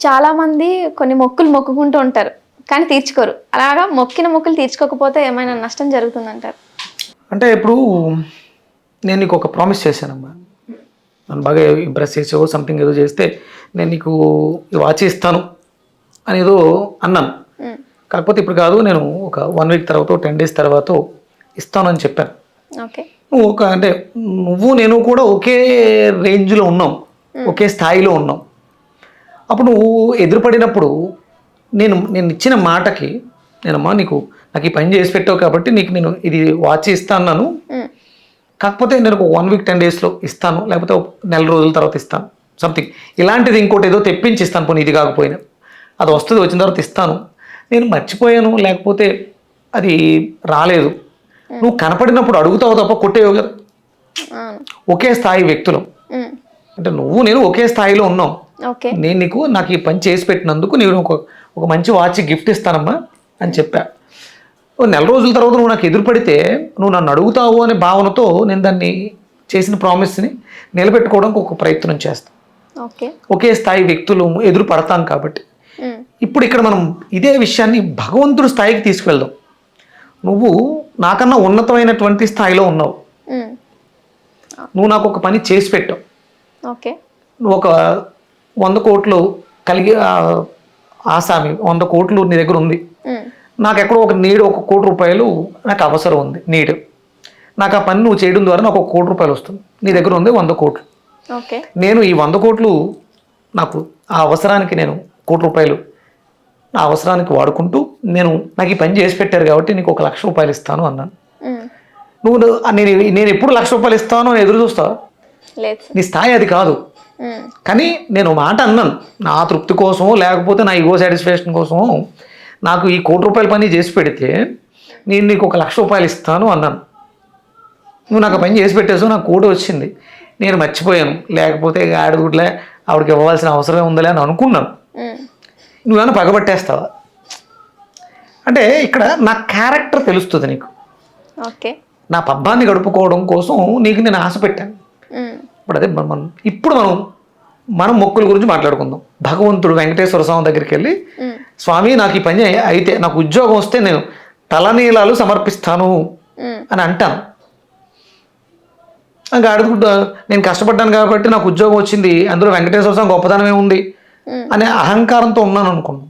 చాలా మంది కొన్ని మొక్కులు మొక్కుకుంటూ ఉంటారు కానీ తీర్చుకోరు. అలాగా మొక్కిన మొక్కులు తీర్చుకోకపోతే ఏమైనా నష్టం జరుగుతుందంటారు? అంటే ఇప్పుడు నేను నీకు ఒక ప్రామిస్ చేశానమ్మా. నన్ను బాగా ఇంప్రెస్ చేసావు సంథింగ్ ఏదో చేస్తే నేను నీకు వాచ్ ఇస్తాను అని ఏదో అన్నాను. కాకపోతే ఇప్పుడు కాదు నేను ఒక వన్ వీక్ తర్వాత టెన్ డేస్ తర్వాత ఇస్తాను అని చెప్పాను. ఓకే. నువ్వు ఒక అంటే నువ్వు నేను కూడా ఒకే రేంజ్లో ఉన్నాం. ఒకే స్థాయిలో ఉన్నాం. అప్పుడు నువ్వు ఎదురుపడినప్పుడు నేను నేను ఇచ్చిన మాటకి నేనమ్మా నీకు నాకు ఈ పని చేసి పెట్టావు కాబట్టి నీకు నేను ఇది వాచ్ ఇస్తాను కాకపోతే నేను ఒక వన్ వీక్ టెన్ డేస్లో ఇస్తాను. లేకపోతే నెల రోజుల తర్వాత ఇస్తాను. సంథింగ్ ఇలాంటిది ఇంకోటి ఏదో తెప్పించి ఇస్తాను పోనీ ఇది కాకపోయినా. అది వస్తుంది వచ్చిన తర్వాత ఇస్తాను. నేను మర్చిపోయాను లేకపోతే అది రాలేదు. నువ్వు కనపడినప్పుడు అడుగుతావు తప్ప కొట్టేవు కదా. ఒకే స్థాయి వ్యక్తులు. అంటే నువ్వు నేను ఒకే స్థాయిలో ఉన్నాం. ఓకే. నేను నీకు నాకు ఈ పని చేసి పెట్టినందుకు నేను ఒక ఒక మంచి వాచ్ గిఫ్ట్ ఇస్తానమ్మా అని చెప్పా. నెల రోజుల తర్వాత నువ్వు నాకు ఎదురుపడితే నువ్వు నన్ను అడుగుతావు అనే భావనతో నేను దాన్ని చేసిన ప్రామిస్ని నిలబెట్టుకోవడానికి ఒక ప్రయత్నం చేస్తాను ఒకే స్థాయి వ్యక్తులు ఎదురు పడతాం కాబట్టి. ఇప్పుడు ఇక్కడ మనం ఇదే విషయాన్ని భగవంతుడి స్థాయికి తీసుకువెళ్దాం నువ్వు నాకన్నా ఉన్నతమైనటువంటి స్థాయిలో ఉన్నావు. నువ్వు నాకు ఒక పని చేసి పెట్టావు. ఓకే. నువ్వు ఒక వంద కోట్లు కలిగి ఆ, ఆసామి వంద కోట్లు నీ దగ్గర ఉంది. నాకు ఎక్కడో ఒక నీడు ఒక కోటి రూపాయలు నాకు అవసరం ఉంది నీడు. నాకు ఆ పని నువ్వు చేయడం ద్వారా నాకు ఒక కోటి రూపాయలు వస్తుంది. నీ దగ్గర ఉంది వంద కోట్లు. ఓకే. నేను ఈ వంద కోట్లు నాకు ఆ అవసరానికి నేను కోటి రూపాయలు నా అవసరానికి వాడుకుంటూ నేను నాకు ఈ పని చేసి పెట్టారు కాబట్టి నీకు ఒక లక్ష రూపాయలు ఇస్తాను అన్నాను. నువ్వు నేను నేను ఎప్పుడు లక్ష రూపాయలు ఇస్తాను ఎదురు చూస్తావా నీ స్థాయి అది కాదు. కానీ నేను మాట అన్నాను. నా తృప్తి కోసమో లేకపోతే నా ఈగో సాటిస్ఫాక్షన్ కోసమో నాకు ఈ కోటి రూపాయల పని చేసి పెడితే నేను నీకు ఒక లక్ష రూపాయలు ఇస్తాను అన్నాను. నువ్వు నాకు పని చేసి పెట్టేసావు నాకు కోటి వచ్చింది. నేను మర్చిపోయాను. లేకపోతే ఆడగుడ్లే ఆవిడకి ఇవ్వాల్సిన అవసరం ఉందిలే అని అనుకున్నాను. నువ్వేమైనా పగబట్టేస్తావా? అంటే ఇక్కడ నా క్యారెక్టర్ తెలుస్తుంది నీకు. ఓకే. నా పబ్బాన్ని గడుపుకోవడం కోసం నీకు నేను ఆశ పెట్టాను. ఇప్పుడు అదే మనం మనం- ఇప్పుడు మనం మనం మొక్కుల గురించి మాట్లాడుకుందాం. భగవంతుడు వెంకటేశ్వర స్వామి దగ్గరికి వెళ్ళి స్వామి నాకు ఈ పని అయితే నాకు ఉద్యోగం వస్తే నేను తలనీలాలు సమర్పిస్తాను అని అంటాను. ఇంకా అడుగుతా నేను కష్టపడ్డాను కాబట్టి నాకు ఉద్యోగం వచ్చింది అందులో వెంకటేశ్వర స్వామి గొప్పదనమే ఉంది అనే అహంకారంతో ఉన్నాను అనుకున్నాను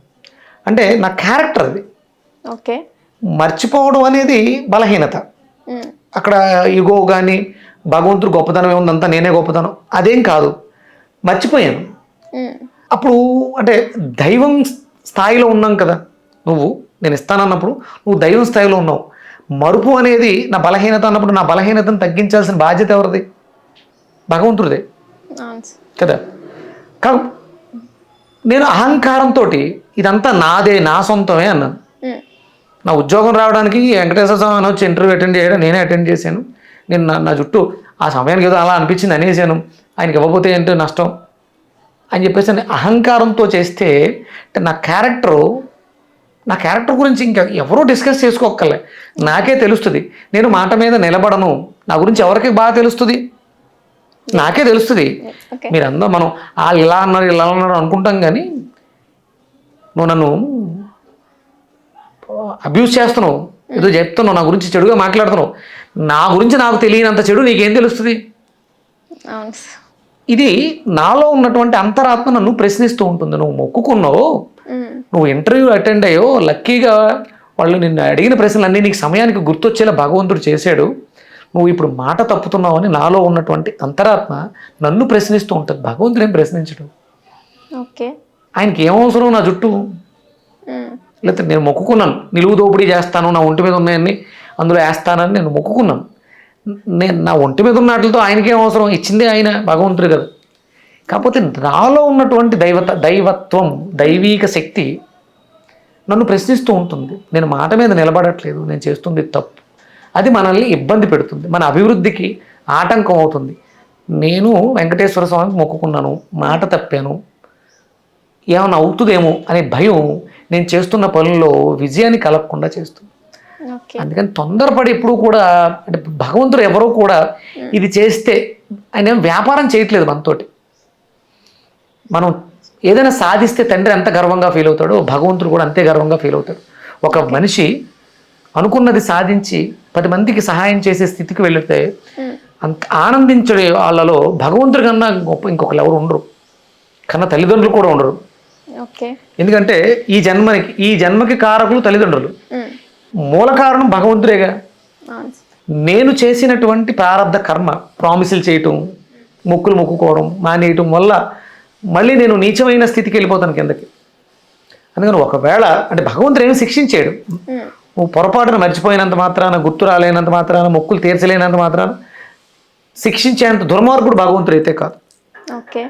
అంటే నా క్యారెక్టర్ అది. ఓకే. మర్చిపోవడం అనేది బలహీనత. అక్కడ ఇగో కానీ భగవంతుడు గొప్పతనం ఏముందంతా నేనే గొప్పతనం. అదేం కాదు. మర్చిపోయాను. అప్పుడు అంటే దైవం స్థాయిలో ఉన్నాం కదా. నువ్వు నేను ఇస్తానన్నప్పుడు నువ్వు దైవం స్థాయిలో ఉన్నావు. మరుపు అనేది నా బలహీనత అన్నప్పుడు నా బలహీనతను తగ్గించాల్సిన బాధ్యత ఎవరిది? భగవంతుడిదే. కదా. కా నేను అహంకారంతో ఇదంతా నాదే నా సొంతమే అన్నాను. నా ఉద్యోగం రావడానికి వెంకటేశ్వర స్వామి అని వచ్చి ఇంటర్వ్యూ అటెండ్ చేయడం నేనే అటెండ్ చేశాను. నేను నా నా చుట్టూ ఆ సమయానికి ఏదో అలా అనిపించింది అనేసాను. ఆయనకి ఇవ్వకపోతే ఏంటో నష్టం? అని చెప్పేసి అహంకారంతో చేస్తే నా క్యారెక్టరు నా క్యారెక్టర్ గురించి ఇంకా ఎవరూ డిస్కస్ చేసుకోక్కర్లే. నాకే తెలుస్తుంది. నేను మాట మీద నిలబడను. నా గురించి ఎవరికి బాగా తెలుస్తుంది? నాకే తెలుస్తుంది. మీరందరూ మనం వాళ్ళు ఇలా అన్నారు ఇలా అన్నారు అనుకుంటాం కానీ నువ్వు నన్ను అబ్యూస్ చేస్తున్నావు. ఏదో చెప్తున్నావు నా గురించి చెడుగా మాట్లాడుతున్నావు. నా గురించి నాకు తెలియనంత చెడు నీకేం తెలుస్తుంది? ఇది నాలో ఉన్నటువంటి అంతరాత్మ నన్ను ప్రశ్నిస్తూ ఉంటుంది. నువ్వు మొక్కుకున్నావు నువ్వు ఇంటర్వ్యూ అటెండ్ అయ్యో లక్కీగా వాళ్ళు నిన్ను అడిగిన ప్రశ్నలన్నీ నీకు సమయానికి గుర్తొచ్చేలా భగవంతుడు చేశాడు. నువ్వు ఇప్పుడు మాట తప్పుతున్నావు అని నాలో ఉన్నటువంటి అంతరాత్మ నన్ను ప్రశ్నిస్తూ ఉంటుంది. భగవంతుడు ఏం ప్రశ్నించడు? ఓకే. ఆయనకి ఏం అవసరం నా జుట్టు? లేకపోతే నేను మొక్కుకున్నాను. నిలువు దోపిడీ చేస్తాను నా ఒంటి మీద ఉన్నాయని అందులో వేస్తానని నేను మొక్కుకున్నాను. నేను నా ఒంటి మీద ఉన్న వాటితో ఆయనకేం అవసరం? ఇచ్చింది ఆయన భగవంతుడు కదా. కాకపోతే నాలో ఉన్నటువంటి దైవత దైవత్వం దైవీక శక్తి నన్ను ప్రశ్నిస్తూ ఉంటుంది. నేను మాట మీద నిలబడట్లేదు నేను చేస్తుంది తప్పు. అది మనల్ని ఇబ్బంది పెడుతుంది. మన అభివృద్ధికి ఆటంకం అవుతుంది. నేను వెంకటేశ్వర స్వామికి మొక్కుకున్నాను మాట తప్పాను. ఏమైనా అవుతుందేమో అనే భయం నేను చేస్తున్న పనుల్లో విజయాన్ని కలగకుండా చేస్తుంది అందుకని తొందరపడి ఎప్పుడు కూడా అంటే భగవంతుడు ఎవరో కూడా ఇది చేస్తే ఆయన ఏం వ్యాపారం చేయట్లేదు మనతోటి. మనం ఏదైనా సాధిస్తే తండ్రి ఎంత గర్వంగా ఫీల్ అవుతాడో భగవంతుడు కూడా అంతే గర్వంగా ఫీల్ అవుతాడు. ఒక మనిషి అనుకున్నది సాధించి పది మందికి సహాయం చేసే స్థితికి వెళితే అంత ఆనందించే వాళ్ళలో భగవంతుడి కన్నా గొప్ప ఇంకొకరు ఎవరు ఉండరు. కన్నా తల్లిదండ్రులు కూడా ఉండరు. ఎందుకంటే ఈ జన్మకి ఈ జన్మకి కారకులు తల్లిదండ్రులు. మూల కారణం భగవంతుడేగా. నేను చేసినటువంటి ప్రారంధ కర్మ ప్రామిసులు చేయటం మొక్కులు మొక్కుకోవడం మానేయటం వల్ల మళ్ళీ నేను నీచమైన స్థితికి వెళ్ళిపోతాను కిందకి. అందుకని ఒకవేళ అంటే భగవంతుడు ఏమి శిక్షించాడు. నువ్వు పొరపాటున మర్చిపోయినంత మాత్రాన గుర్తు రాలేనంత మాత్రాన మొక్కులు తీర్చలేనంత మాత్రాన శిక్షించేంత దుర్మార్గుడు భగవంతుడు అయితే కాదు. ఓకే.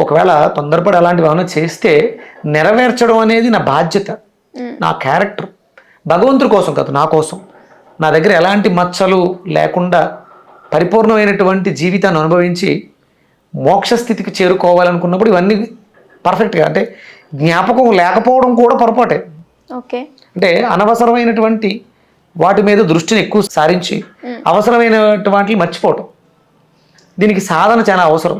ఒకవేళ తొందరపడి అలాంటివి ఏమైనా చేస్తే నెరవేర్చడం అనేది నా బాధ్యత నా క్యారెక్టర్ భగవంతుడి కోసం కాదు నా కోసం. నా దగ్గర ఎలాంటి మచ్చలు లేకుండా పరిపూర్ణమైనటువంటి జీవితాన్ని అనుభవించి మోక్ష స్థితికి చేరుకోవాలనుకున్నప్పుడు ఇవన్నీ పర్ఫెక్ట్గా అంటే జ్ఞాపకం లేకపోవడం కూడా పొరపాటే. ఓకే. అంటే అనవసరమైనటువంటి వాటి మీద దృష్టిని ఎక్కువ సారించి అవసరమైనటువంటి వాటిని మర్చిపోవటం. దీనికి సాధన చాలా అవసరం.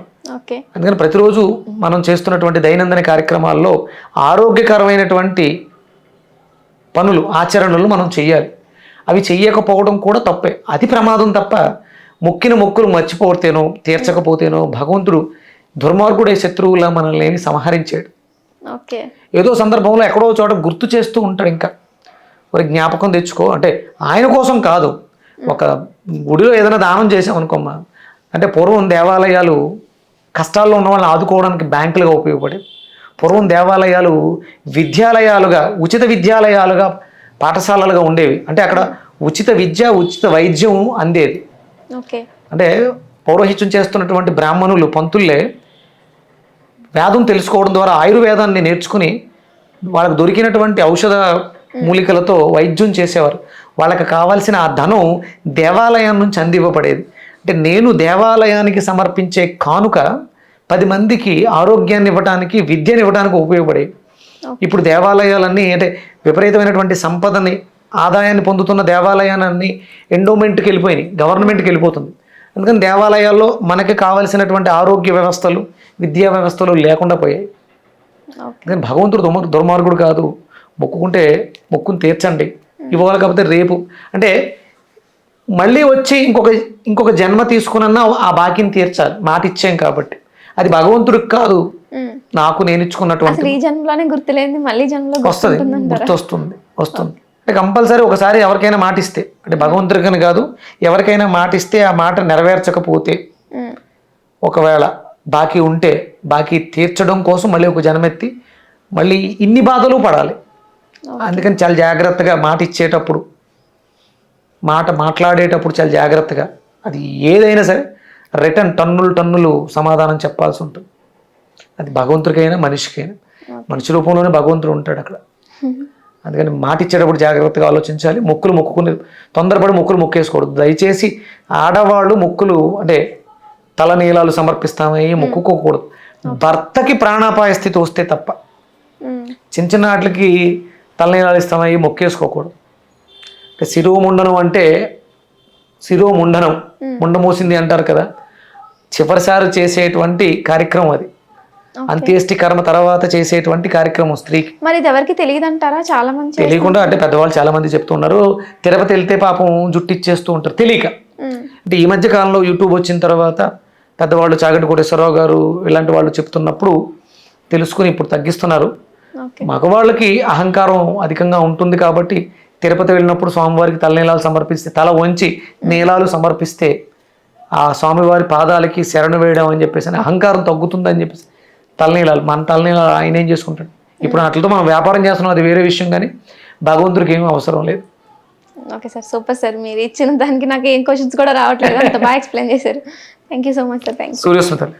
అందుకని ప్రతిరోజు మనం చేస్తున్నటువంటి దైనందిన కార్యక్రమాల్లో ఆరోగ్యకరమైనటువంటి పనులు ఆచరణలు మనం చెయ్యాలి. అవి చెయ్యకపోవడం కూడా తప్పే. అది ప్రమాదం తప్ప మొక్కిన మొక్కులు మర్చిపోతేనో తీర్చకపోతేనో భగవంతుడు దుర్మార్గుడే శత్రువులా మనల్ని ఏమి సంహరించాడు ఏదో సందర్భంలో ఎక్కడో చోట గుర్తు చేస్తూ ఉంటాడు ఇంకా. మరి జ్ఞాపకం తెచ్చుకో. అంటే ఆయన కోసం కాదు. ఒక గుడిలో ఏదైనా దానం చేసాం అనుకోమ్మా అంటే పూర్వం దేవాలయాలు కష్టాల్లో ఉన్న వాళ్ళని ఆదుకోవడానికి బ్యాంకులుగా ఉపయోగపడేవి పూర్వం దేవాలయాలు విద్యాలయాలుగా ఉచిత విద్యాలయాలుగా పాఠశాలలుగా ఉండేవి. అంటే అక్కడ ఉచిత విద్య ఉచిత వైద్యం అందేది. ఓకే. అంటే పౌరోహిత్యం చేస్తున్నటువంటి బ్రాహ్మణులు పంతుల్లే వేదం తెలుసుకోవడం ద్వారా ఆయుర్వేదాన్ని నేర్చుకుని వాళ్ళకి దొరికినటువంటి ఔషధ మూలికలతో వైద్యం చేసేవారు. వాళ్ళకి కావాల్సిన ఆ ధనం దేవాలయం నుంచి అందివ్వబడేది. అంటే నేను దేవాలయానికి సమర్పించే కానుక పది మందికి ఆరోగ్యాన్ని ఇవ్వడానికి విద్యను ఇవ్వడానికి ఉపయోగపడేవి ఇప్పుడు దేవాలయాలన్నీ అంటే విపరీతమైనటువంటి సంపదని ఆదాయాన్ని పొందుతున్న దేవాలయాలన్నీ ఎండోమెంట్కి వెళ్ళిపోయినాయి గవర్నమెంట్కి వెళ్ళిపోతుంది అందుకని దేవాలయాల్లో మనకి కావాల్సినటువంటి ఆరోగ్య వ్యవస్థలు విద్యా వ్యవస్థలు లేకుండా పోయాయి. కానీ భగవంతుడు దుర్మ దుర్మార్గుడు కాదు. మొక్కుకుంటే మొక్కుని తీర్చండి. ఇవ్వాలి కాకపోతే రేపు. అంటే మళ్ళీ వచ్చి ఇంకొక ఇంకొక జన్మ తీసుకునన్నా ఆ బాకీని తీర్చాలి. మాట ఇచ్చాం కాబట్టి. అది భగవంతుడికి కాదు. నాకు నేను ఇచ్చుకున్నటువంటి ఈ జన్మలోనే గుర్తులేంది మళ్ళీ జన్మలో వస్తుంది. గుర్తొస్తుంది. వస్తుంది. అంటే కంపల్సరీ ఒకసారి ఎవరికైనా మాట ఇస్తే. అంటే భగవంతుడికని కాదు ఎవరికైనా మాట ఇస్తే ఆ మాట నెరవేర్చకపోతే ఒకవేళ బాకీ ఉంటే బాకీ తీర్చడం కోసం మళ్ళీ ఒక జన్మెత్తి మళ్ళీ ఇన్ని బాధలు పడాలి. అందుకని చాలా జాగ్రత్తగా మాట ఇచ్చేటప్పుడు మాట మాట్లాడేటప్పుడు చాలా జాగ్రత్తగా. అది ఏదైనా సరే రిటర్న్ టన్నులు టన్నులు సమాధానం చెప్పాల్సి ఉంటుంది. అది భగవంతుడికైనా మనిషికైనా. మనిషి రూపంలోనే భగవంతుడు ఉంటాడు అక్కడ. అందుకని మాట ఇచ్చేటప్పుడు జాగ్రత్తగా ఆలోచించాలి. మొక్కులు మొక్కుకుని తొందరపడి మొక్కులు మొక్కేసుకోకూడదు. దయచేసి ఆడవాళ్ళు మొక్కులు అంటే తలనీలాలు సమర్పిస్తామని మొక్కుకోకూడదు. భర్తకి ప్రాణాపాయ స్థితి వస్తే తప్ప. చిన్న చిన్న వాటికి తలనీలాలు ఇస్తామని మొక్కేసుకోకూడదు. అంటే శిరోముండనం అంటే శిరోముండనం. ముండమోసింది అంటారు కదా. చివరిసారి చేసేటువంటి కార్యక్రమం అది. అంత్యేష్టి కర్మ తర్వాత చేసేటువంటి కార్యక్రమం స్త్రీకి. మరి ఇది ఎవరికి తెలియదు అంటారా చాలా మంది తెలియకుండా అంటే పెద్దవాళ్ళు చాలా మంది చెప్తున్నారు తిరుపతి వెళ్తే పాపం జుట్టు ఇచ్చేస్తూ ఉంటారు. తెలియక. అంటే ఈ మధ్య కాలంలో యూట్యూబ్ వచ్చిన తర్వాత పెద్దవాళ్ళు చాగటి కోటేశ్వరరావు గారు ఇలాంటి వాళ్ళు చెప్తున్నప్పుడు తెలుసుకుని ఇప్పుడు తగ్గిస్తున్నారు. మగవాళ్ళకి అహంకారం అధికంగా ఉంటుంది కాబట్టి తిరుపతి వెళ్ళినప్పుడు స్వామివారికి తలనీలాలు సమర్పిస్తే తల వంచి నీలాలు సమర్పిస్తే ఆ స్వామివారి పాదాలకి శరణు వేయడం అని చెప్పేసి అని అహంకారం తగ్గుతుందని చెప్పేసి తలనీలాలు మన తలనీలాలు ఆయన ఏం చేసుకుంటాడు? ఇప్పుడు అట్లతో మనం వ్యాపారం చేస్తున్నాం అది వేరే విషయం కానీ భగవంతుడికి ఏమీ అవసరం లేదు. ఓకే సార్ సూపర్ సార్ మీరు ఇచ్చిన దానికి నాకు ఏం క్వశ్చన్స్ కూడా రావట్లేదు అంత బాగా ఎక్స్ప్లెయిన్ చేశారు. Thank you so much sir thank సూర్యస్మితలు